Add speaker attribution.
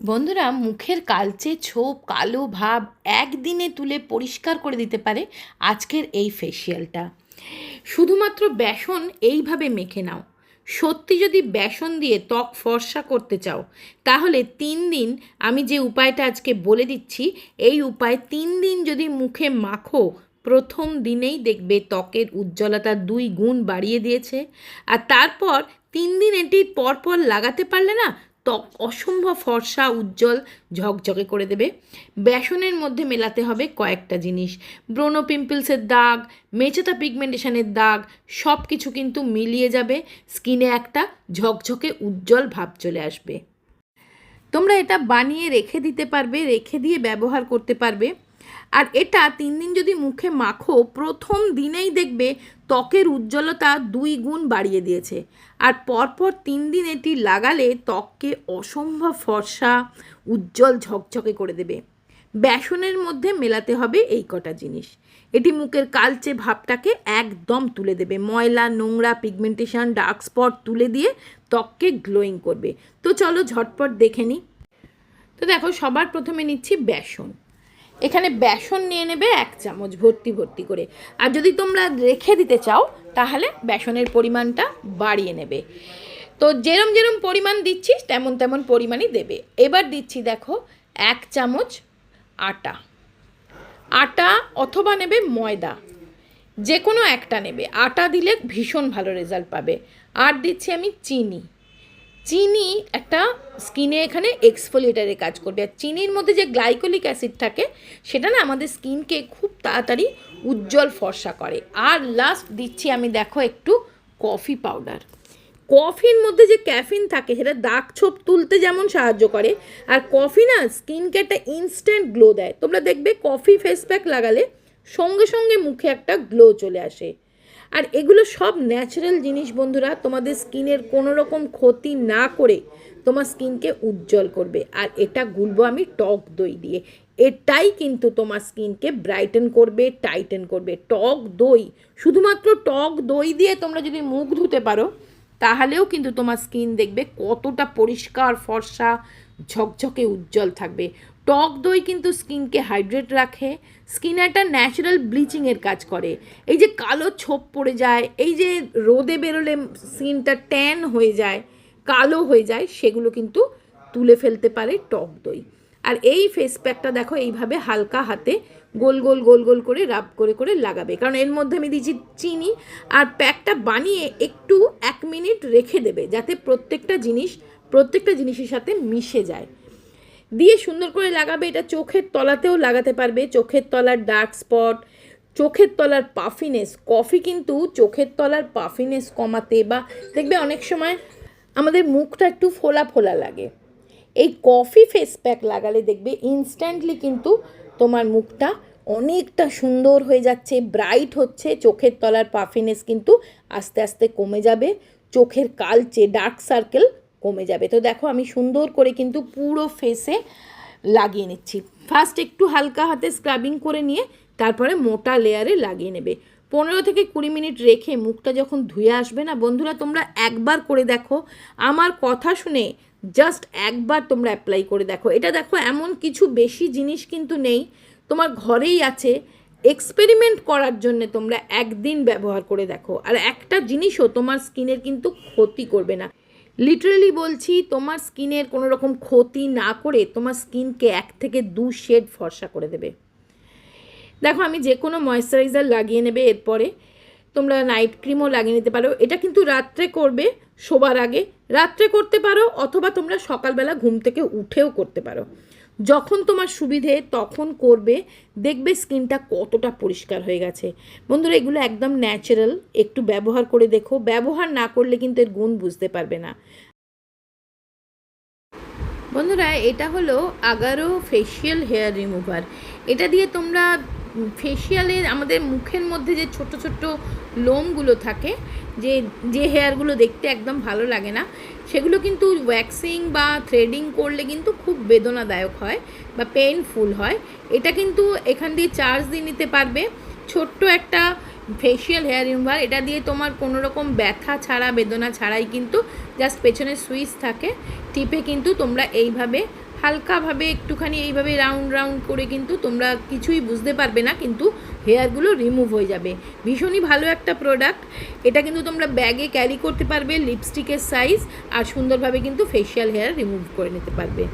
Speaker 1: বন্ধুরা, মুখের কালচে ছোপ, কালো ভাব একদিনে তুলে পরিষ্কার করে দিতে পারে আজকের এই ফেসিয়ালটা শুধুমাত্র বেসন এইভাবে মেখে নাও। সত্যি যদি বেসন দিয়ে ত্বক ফর্সা করতে চাও, তাহলে তিন দিন আমি যে উপায়টা আজকে বলে দিচ্ছি, এই উপায় তিন দিন যদি মুখে মাখো, প্রথম দিনেই দেখবে ত্বকের উজ্জ্বলতা দুই গুণ বাড়িয়ে দিয়েছে। আর তারপর তিন দিন এটি পরপর লাগাতে পারলে না ত্বক অসম্ভব ফর্সা, উজ্জ্বল, ঝকঝকে করে দেবে। বেসনের মধ্যে মেলাতে হবে কয়েকটা জিনিস। ব্রোনো পিম্পলসের দাগ, মেচেতা পিগমেন্টেশনের দাগ সব কিছু কিন্তু মিলিয়ে যাবে। স্কিনে একটা ঝকঝকে, উজ্জ্বল ভাব চলে আসবে। তোমরা এটা বানিয়ে রেখে দিতে পারবে, রেখে দিয়ে ব্যবহার করতে পারবে। আর এটা তিন দিন যদি মুখে মাখো, প্রথম দিনেই দেখবে ত্বকের উজ্জ্বলতা দুই গুণ বাড়িয়ে দিয়েছে। আর পরপর তিন দিন এটি লাগালে ত্বককে অসম্ভব ফর্সা, উজ্জ্বল ঝকঝকে করে দেবে। বেসনের মধ্যে মেলাতে হবে এই কটা জিনিস। এটি মুখের কালচে ভাবটাকে একদম তুলে দেবে। ময়লা, নোংরা, পিগমেন্টেশন, ডার্ক স্পট তুলে দিয়ে ত্বককে গ্লোয়িং করবে। তো চলো ঝটপট দেখে নিই। তো দেখো, সবার প্রথমে নিচ্ছি বেসন। এখানে বেসন নিয়ে নেবে এক চামচ ভর্তি ভর্তি করে। আর যদি তোমরা রেখে দিতে চাও, তাহলে বেসনের পরিমাণটা বাড়িয়ে নেবে। তো যেরম যেরম পরিমাণ দিচ্ছিস, তেমন তেমন পরিমাণই দেবে। এবার দিচ্ছি দেখো এক চামচ আটা। আটা অথবা নেবে ময়দা। যে কোনো একটা নেবে। আটা দিলে ভীষণ ভালো রেজাল্ট পাবে। আর দিচ্ছি আমি চিনি। চিনি একটা স্কিনে এখানে এক্সফোলিয়েটারের কাজ করবে। আর চিনির মধ্যে যে গ্লাইকোলিক অ্যাসিড থাকে, সেটা না আমাদের স্কিনকে খুব তাড়াতাড়ি উজ্জ্বল ফর্সা করে। আর লাস্ট দিচ্ছি আমি দেখো একটু কফি পাউডার কফির মধ্যে যে ক্যাফিন থাকে, সেটা দাগ ছোপ তুলতে যেমন সাহায্য করে, আর কফি না স্কিনকে একটা ইনস্ট্যান্ট গ্লো দেয়। তোমরা দেখবে কফি ফেস প্যাক লাগালে সঙ্গে সঙ্গে মুখে একটা গ্লো চলে আসে। আর এগুলো সব ন্যাচারাল জিনিস বন্ধুরা, তোমাদের স্কিনের কোনো রকম ক্ষতি না করে তোমার স্কিনকে উজ্জ্বল করবে। আর এটা গুলবো আমি টক দই দিয়ে। এটাই কিন্তু তোমার স্কিনকে ব্রাইটেন করবে টাইটেন করবে। টক দই, শুধুমাত্র টক দই দিয়ে তোমরা যদি মুখ ধুতে পারো, তাহলেও কিন্তু তোমার স্কিন দেখবে কতটা পরিষ্কার, ফর্সা, ঝকঝকে উজ্জ্বল থাকবে। টক দই কিন্তু স্কিনকে হাইড্রেট রাখে। স্কিন একটা ন্যাচারাল ব্লিচিংয়ের কাজ করে। এই যে কালো ছোপ পড়ে যায়, এই যে রোদে বেরোলে স্কিনটা ট্যান হয়ে যায়, কালো হয়ে যায়, সেগুলো কিন্তু তুলে ফেলতে পারে টক দই। আর এই ফেস প্যাকটা দেখো, এইভাবে হালকা হাতে গোল গোল গোল গোল করে রাব করে করে লাগাবে। কারণ এর মধ্যে আমি দিয়েছি চিনি, আর প্যাকটা বানিয়ে একটু এক মিনিট রেখে দেবে, যাতে প্রত্যেকটা জিনিস, প্রত্যেকটা জিনিসের সাথে মিশে যায়। দিয়ে সুন্দর করে লাগাবে, এটা চোখের তলাতেও লাগাতে পারবে। চোখের তলার ডার্ক স্পট চোখের তলার পাফিনেস কফি কিন্তু চোখের তলার পাফিনেস কমাতে বা দেখবে অনেক সময় আমাদের মুখটা একটু ফোলা ফোলা লাগে। এই কফি ফেস প্যাক লাগালে দেখবে ইনস্ট্যান্টলি কিন্তু তোমার মুখটা অনেকটা সুন্দর হয়ে যাচ্ছে ব্রাইট হচ্ছে, চোখের তলার পাফিনেস কিন্তু আস্তে আস্তে কমে যাবে। চোখের কালচে ডার্ক সার্কেল কমে যাবে। তো দেখো আমি সুন্দর করে কিন্তু পুরো ফেসে লাগিয়ে নিচ্ছি। ফার্স্ট একটু হালকা হাতে স্ক্রাবিং করে নিয়ে তারপরে মোটা লেয়ারে লাগিয়ে নেবে। পনেরো থেকে কুড়ি মিনিট রেখে মুখটা যখন ধুয়ে আসবে না, বন্ধুরা তোমরা একবার করে দেখো। আমার কথা শুনে জাস্ট একবার তোমরা অ্যাপ্লাই করে দেখো। এটা দেখো এমন কিছু বেশি জিনিস কিন্তু নেই। তোমার ঘরেই আছে। এক্সপেরিমেন্ট করার জন্য তোমরা একদিন ব্যবহার করে দেখো। আর একটা জিনিসও তোমার স্কিনের কিন্তু ক্ষতি করবে না। লিটারেলি বলছি, তোমার স্কিনের কোনো রকম ক্ষতি না করে তোমার স্কিনকে এক থেকে দু শেড ফর্সা করে দেবে। দেখো, আমি যে কোনো ময়েশ্চারাইজার লাগিয়ে নেবে, এরপরে তোমরা নাইট ক্রিমও লাগিয়ে নিতে পারো। এটা কিন্তু রাত্রে করবে, শোবার আগে। রাত্রে করতে পারো, অথবা তোমরা সকালবেলা ঘুম থেকে উঠেও করতে পারো। যখন তোমার সুবিধে তখন করবে, দেখবে স্কিনটা কতটা পরিষ্কার হয়ে গেছে। বন্ধুরা, এগুলো একদম ন্যাচারাল একটু ব্যবহার করে দেখো। ব্যবহার না করলে কিন্তু এর গুণ বুঝতে পারবে না। বন্ধুরা, এটা হলো আগারো ফেশিয়াল হেয়ার রিমুভার এটা দিয়ে তোমরা ফেশিয়ালে আমাদের মুখের মধ্যে যে ছোট ছোট লোমগুলো থাকে, যে যে হেয়ারগুলো দেখতে একদম ভালো লাগে না, সেগুলো কিন্তু ওয়্যাক্সিং বা থ্রেডিং করলে কিন্তু খুব বেদনাদায়ক হয় বা পেইনফুল হয়। এটা কিন্তু এখান দিয়ে চার্জ দিয়ে নিতে পারবে। ছোট্ট একটা ফেশিয়াল হেয়ার রিমুভার এটা দিয়ে তোমার কোনো রকম ব্যথা ছাড়া, বেদনা ছাড়াই কিন্তু জাস্ট পেছনে সুইচ থাকে, টিপে কিন্তু তোমরা এইভাবে হালকাভাবে একটুখানি এইভাবে রাউন্ড রাউন্ড করে কিন্তু তোমরা কিছুই বুঝতে পারবে না, কিন্তু হেয়ারগুলো রিমুভ হয়ে যাবে। ভীষণই ভালো একটা প্রোডাক্ট এটা কিন্তু তোমরা ব্যাগে ক্যারি করতে পারবে লিপস্টিকের সাইজ আর সুন্দরভাবে কিন্তু ফেশিয়াল হেয়ার রিমুভ করে নিতে পারবে।